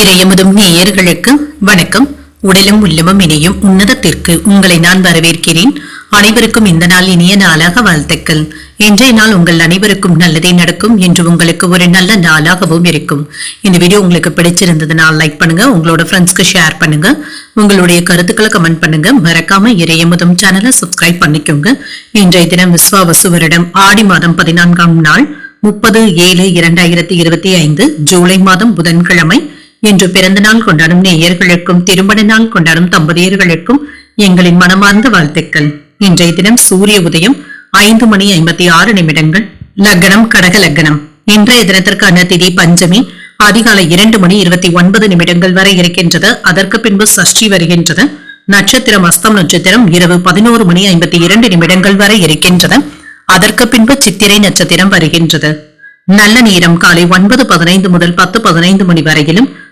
இறையமுதும் நேயர்களுக்கு வணக்கம். உடலும் உள்ளமும் இணையும் உன்னதத்திற்கு உங்களை நான் வரவேற்கிறேன். அனைவருக்கும் இந்த நாள் இனிய நாளாக வாழ்த்துக்கள். இன்றைய நாள் உங்கள் அனைவருக்கும் நல்லதே நடக்கும் என்று உங்களுக்கு ஒரு நல்ல நாளாகவும் இருக்கும். இந்த வீடியோ உங்களுக்கு பிடிச்சிருந்ததுனால் லைக் பண்ணுங்க உங்களோட ஃப்ரெண்ட்ஸ்க்கு ஷேர் பண்ணுங்க உங்களுடைய கருத்துக்களை கமெண்ட் பண்ணுங்க. மறக்காம இறையமுதும் சேனலை சப்ஸ்கிரைப் பண்ணிக்கோங்க. இன்றைய தினம் விஸ்வாவசு வருடம் ஆடி மாதம் பதினான்காம் நாள் முப்பது ஏழு இரண்டாயிரத்தி இருபத்தி ஐந்து ஜூலை மாதம் புதன்கிழமை இன்று பிறந்த நாள் கொண்டாடும் நேயர்களுக்கும் திருமண நாள் கொண்டாடும் தம்பதியர்களுக்கும் எங்களின் மனமார்ந்த வாழ்த்துக்கள். இன்றைய தினம் சூரிய உதயம் ஐந்து மணி ஐம்பத்தி ஆறு நிமிடங்கள். லக்னம் கடக லக்னம். இன்றைய தினத்திற்கான திதி பஞ்சமி. அதிகாலை இரண்டு மணி இருபத்தி ஒன்பது நிமிடங்கள் வரை இருக்கின்றது. அதற்கு பின்பு சஷ்டி வருகின்றது. நட்சத்திரம் அஸ்தம் நட்சத்திரம் இரவு பதினோரு மணி ஐம்பத்தி இரண்டு நிமிடங்கள் வரை இருக்கின்றது. அதற்கு பின்பு சித்திரை நட்சத்திரம் வருகின்றது. நல்ல நேரம் காலை ஒன்பது பதினைந்து முதல் பத்து பதினைந்து மணி வரையிலும்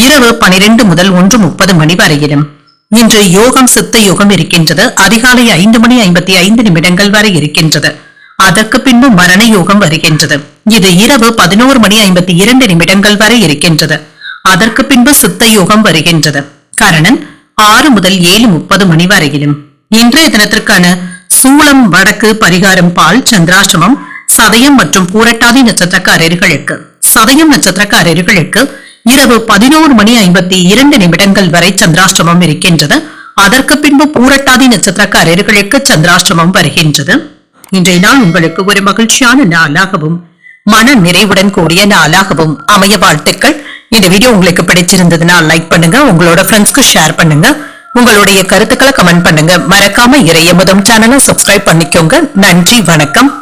இரவு பனிரெண்டு முதல் ஒன்று முப்பது மணி வரையிலும். இன்று யோகம் சித்த யோகம் இருக்கின்றது. அதிகாலை ஐந்து மணி ஐம்பத்தி ஐந்து நிமிடங்கள் வரை இருக்கின்றது. அதற்கு பின்பு மரண யோகம் வருகின்றது. இது இரவு பதினோரு மணி ஐம்பத்தி இரண்டு நிமிடங்கள் வரை இருக்கின்றது. அதற்கு பின்பு சித்த யோகம் வருகின்றது. கரணன் ஆறு முதல் ஏழு முப்பது மணி வரையிலும். இன்றைய தினத்திற்கான சூளம் வடக்கு பரிகாரம் பால் சந்திராசிரமம் சதயம் மற்றும் பூரட்டாதி நட்சத்திரக்காரர்களுக்கு சதயம் நட்சத்திரக்காரர்களுக்கு இரவு பதினோரு மணி ஐம்பத்தி இரண்டு நிமிடங்கள் வரை சந்திராஷ்டமம் இருக்கின்றது. அதற்கு பின்பு பூரட்டாதி நட்சத்திரக்காரர்களுக்கு சந்திராஷ்டமம் வருகின்றது. இன்றைய நாள் உங்களுக்கு ஒரு மகிழ்ச்சியான நாளாகவும் மன நிறைவுடன் கூடிய நாளாகவும் அமைய வாழ்த்துக்கள். இந்த வீடியோ உங்களுக்கு பிடிச்சிருந்ததுன்னா லைக் பண்ணுங்க உங்களோட ஃப்ரெண்ட்ஸ்க்கு ஷேர் பண்ணுங்க. உங்களுடைய கருத்துக்களை கமெண்ட் பண்ணுங்க. மறக்காம இறையமுதம் சேனலை சப்ஸ்கிரைப் பண்ணிக்கோங்க. நன்றி வணக்கம்.